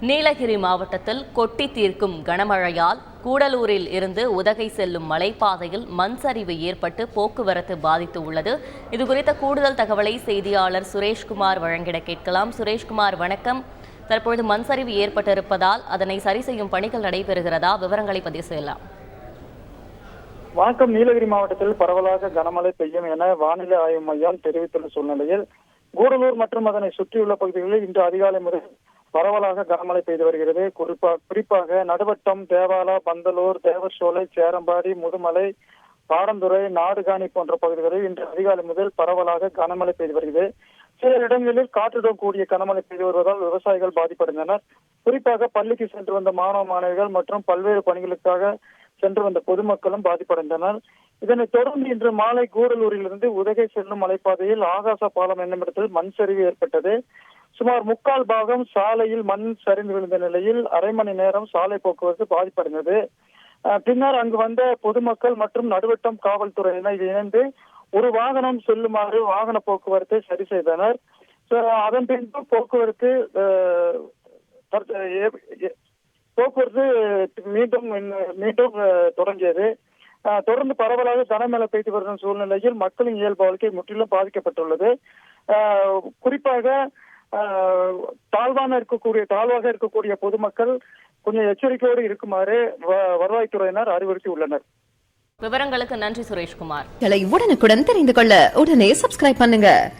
நீலகிரி மாவட்டத்தில் கொட்டி தீர்க்கும் கனமழையால் கூடலூரில் இருந்து உதகை செல்லும் மலைப்பாதையில் மண் சரிவு ஏற்பட்டு போக்குவரத்து பாதித்து உள்ளது. இது குறித்த கூடுதல் தகவலை செய்தியாளர் சுரேஷ்குமார் வழங்கிட கேட்கலாம். சுரேஷ்குமார் வணக்கம். தற்பொழுது மண் சரிவு ஏற்பட்டிருப்பதால் அதனை சரி செய்யும் பணிகள் நடைபெறுகிறதா? விவரங்களை பதிவு செய்யலாம். வணக்கம். நீலகிரி மாவட்டத்தில் பரவலாக கனமழை பெய்யும் என வானிலை ஆய்வு மையம் தெரிவித்துள்ள சூழ்நிலையில் கூடலூர் மற்றும் அதனை சுற்றியுள்ள பகுதிகளில் இன்று அதிகாலை முதல் பரவலாக கனமழை பெய்து வருகிறது. குறிப்பா குறிப்பாக நடுவட்டம் தேவாலா பந்தலூர் தேவசோலை சேரம்பாடி முதுமலை பாடந்துறை நாடுகாணி போன்ற பகுதிகளில் இன்று அதிகாலை முதல் பரவலாக கனமழை பெய்து வருகிறது. சில இடங்களில் காற்றுடன் கூடிய கனமழை பெய்து வருவதால் விவசாயிகள் பாதிப்படைந்தனர். குறிப்பாக பள்ளிக்கு சென்று வந்த மாணவ மாணவிகள் மற்றும் பல்வேறு பணிகளுக்காக சென்று வந்த பொதுமக்களும் பாதிப்படைந்தனர். இதனைத் தொடர்ந்து இன்று மாலை கூடலூரிலிருந்து உதகை செல்லும் மலைப்பாதையில் ஆகாச பாலம் என்னும் இடத்தில் மண் சரிவு ஏற்பட்டது. சுமார் முக்கால் பாகம் சாலையில் மண் சரிந்து விழுந்த நிலையில் அரை மணி நேரம் சாலை போக்குவரத்து பாதிப்படைந்தது. பின்னர் அங்கு வந்த பொதுமக்கள் மற்றும் நடுவட்டம் காவல்துறையினர் இணைந்து ஒரு வாகனம் செல்லுமாறு வாகன போக்குவரத்தை சரி செய்தனர். அதன் பின்பு போக்குவரத்து போக்குவரத்து மீண்டும் மீண்டும் தொடங்கியது. தொடர்ந்து பரவலாக கனமழை பெய்து வரும் சூழ்நிலையில் மக்களின் இயல்பு வாழ்க்கை முற்றிலும் பாதிக்கப்பட்டுள்ளது. குறிப்பாக தாழ்வான இருக்கக்கூடிய தாழ்வாக இருக்கக்கூடிய பொதுமக்கள் கொஞ்சம் எச்சரிக்கையோடு இருக்குமாறு வ- வருவாய்த்துறையினர் அறிவுறுத்தி உள்ளனர் விவரங்களுக்கு நன்றி சுரேஷ்குமார். உடனுக்குடன் தெரிந்து கொள்ள உடனே சப்ஸ்கிரைப் பண்ணுங்க.